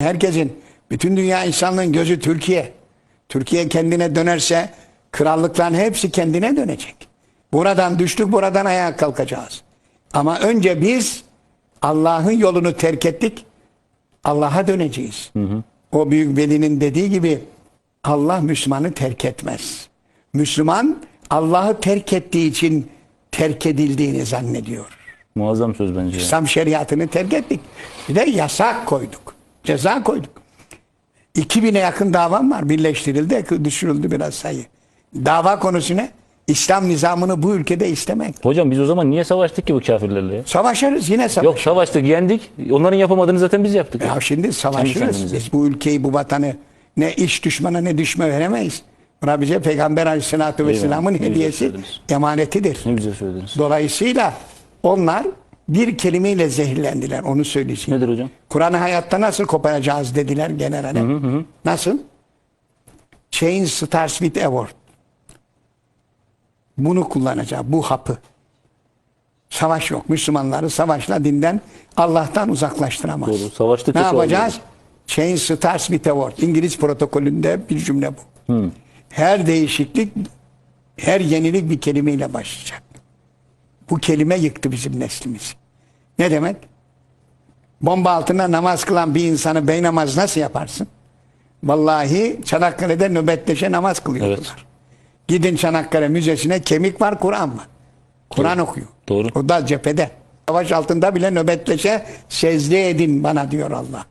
Herkesin, bütün dünya insanlığın gözü Türkiye. Türkiye kendine dönerse krallıkların hepsi kendine dönecek. Buradan düştük, buradan ayağa kalkacağız. Ama önce biz Allah'ın yolunu terk ettik. Allah'a döneceğiz. O büyük velinin dediği gibi Allah Müslümanı terk etmez. Müslüman Allah'ı terk ettiği için terk edildiğini zannediyor. Muazzam söz bence. İslam şeriatını terk ettik. Bir de yasak koyduk. Ceza koyduk. 2000'e yakın davam var. Birleştirildi, düşürüldü biraz sayı. Dava konusu ne? İslam nizamını bu ülkede istemek. Hocam biz o zaman niye savaştık ki bu kafirlerle ya? Savaşırız yine savaş. Yok savaştık, yendik. Onların yapamadığını zaten biz yaptık. Ya şimdi savaşırız. Biz bu ülkeyi, bu vatanı ne iş düşmana ne düşme veremeyiz. Buna bize Peygamber Aleyhisselatü Vesselam'ın hediyesi, emanetidir. Ne güzel söylediniz. Dolayısıyla onlar bir kelimeyle zehirlendiler. Onu söyleyeceğim. Nedir hocam? Kur'an'ı hayatta nasıl koparacağız dediler generale. Nasıl? Change starts with a word. Bunu kullanacağız. Bu hapı. Savaş yok. Müslümanları savaşla dinden Allah'tan uzaklaştıramaz. Doğru. Savaştıkça Ne yapacağız? çoğalıyor. Change starts with a word. İngiliz protokolünde bir cümle bu. Her değişiklik, her yenilik bir kelimeyle başlayacak. Bu kelime yıktı bizim neslimizi. Ne demek? Bomba altında namaz kılan bir insanı bey namaz nasıl yaparsın? Vallahi Çanakkale'de nöbetleşe namaz kılıyorlar. Evet. Gidin Çanakkale Müzesi'ne kemik var, Kur'an var. Kur'an okuyor. Doğru. O da cephede. Savaş altında bile nöbetleşe secde edin bana diyor Allah.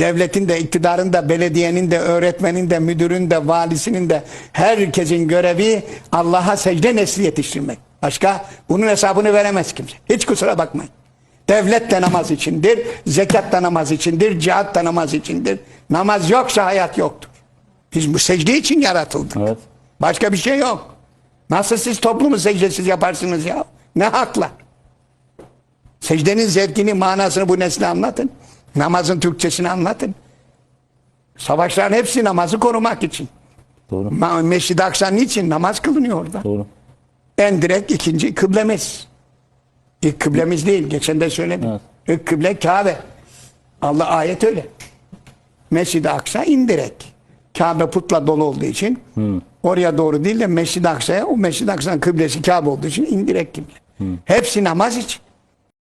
Devletin de, iktidarın da, belediyenin de, öğretmenin de, müdürün de, valisinin de herkesin görevi Allah'a secde nesli yetiştirmek. Başka bunun hesabını veremez kimse. Hiç kusura bakmayın. Devlet de namaz içindir, zekat da namaz içindir, cihat da namaz içindir. Namaz yoksa hayat yoktur. Biz bu secde için yaratıldık. Evet. Başka bir şey yok. Nasıl siz toplumu secdesiz yaparsınız ya? Ne hakla? Secdenin zevkini, manasını bu nesle anlatın. Namazın Türkçesini anlatın. Savaşların hepsi namazı korumak için. Doğru. Mescid-i Aksa niçin? Namaz kılınıyor orada. Doğru. En direkt ikinci kıblemiz. İlk kıblemiz değil. Geçen de söyledim. Evet. İlk kıble Kabe. Allah ayet öyle. Mescid-i Aksa indirekt. Kabe putla dolu olduğu için oraya doğru değil de Mescid-i Aksa'ya o Mescid-i Aksa'nın kıblesi Kabe olduğu için indirekt kıble. Hepsi namaz için.